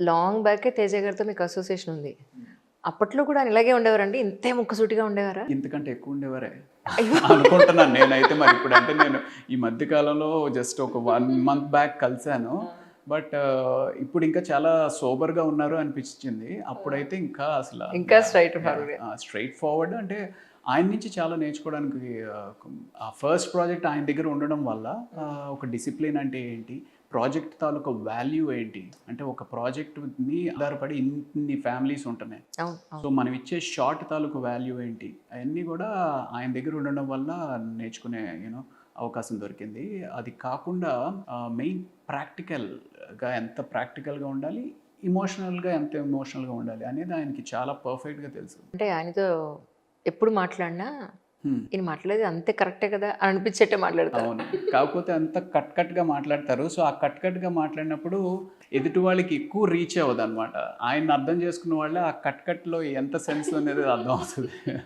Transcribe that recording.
Long బ్యాకే Teja గారితో మీకు association ఉంది. అప్పట్లో కూడా ఇలాగే ఉండేవారండి? ఇంతే ముక్కసూటిగా ఉండేవారా? ఇంతకంటే ఎక్కువ ఉండేవారే. అనుకుంటున్నాను నేనైతే మరి ఇప్పుడు అంటే నేను ఈ మధ్య కాలంలో జస్ట్ ఒక వన్ మంత్ బ్యాక్ కలిశాను. బట్ ఇప్పుడు ఇంకా చాలా సోబర్గా ఉన్నారు అనిపించింది. అప్పుడైతే ఇంకా అసలు ఇంకా straight forward. స్ట్రైట్ ఫార్వర్డ్ అంటే ఆయన నుంచి చాలా నేర్చుకోవడానికి ఆ ఫస్ట్ ప్రాజెక్ట్ ఆయన దగ్గర ఉండడం వల్ల ఒక డిసిప్లిన్ అంటే ఏంటి? ప్రాజెక్ట్ తాలూకా వాల్యూ ఏంటి? అంటే ఒక ప్రాజెక్ట్ని ఆధారపడి ఇన్ని ఫ్యామిలీస్ ఉంటున్నాయి. సో మనం ఇచ్చే షార్ట్ తాలూకు వాల్యూ ఏంటి? అవన్నీ కూడా ఆయన దగ్గర ఉండడం వల్ల నేర్చుకునే యూనో అవకాశం దొరికింది. అది కాకుండా మెయిన్ ప్రాక్టికల్గా ఎంత ప్రాక్టికల్గా ఉండాలి? ఇమోషనల్గా ఎంత ఎమోషనల్గా ఉండాలి? అనేది ఆయనకి చాలా పర్ఫెక్ట్గా తెలుసు. అంటే ఆయనతో ఎప్పుడు మాట్లాడినా. ఈయన మాట్లాడేది అంతే కరెక్టే కదా అని అనిపించేట్టే మాట్లాడతారు. అవును. కాకపోతే అంత కట్ కట్గా మాట్లాడతారు. సో ఆ కట్ కట్గా మాట్లాడినప్పుడు ఎదుటి వాళ్ళకి ఎక్కువ రీచ్ అవ్వదు అనమాట ఆయన అర్థం చేసుకున్న వాళ్ళే ఆ కట్ కట్లో ఎంత సెన్స్ అనేది అర్థం అవుతుంది.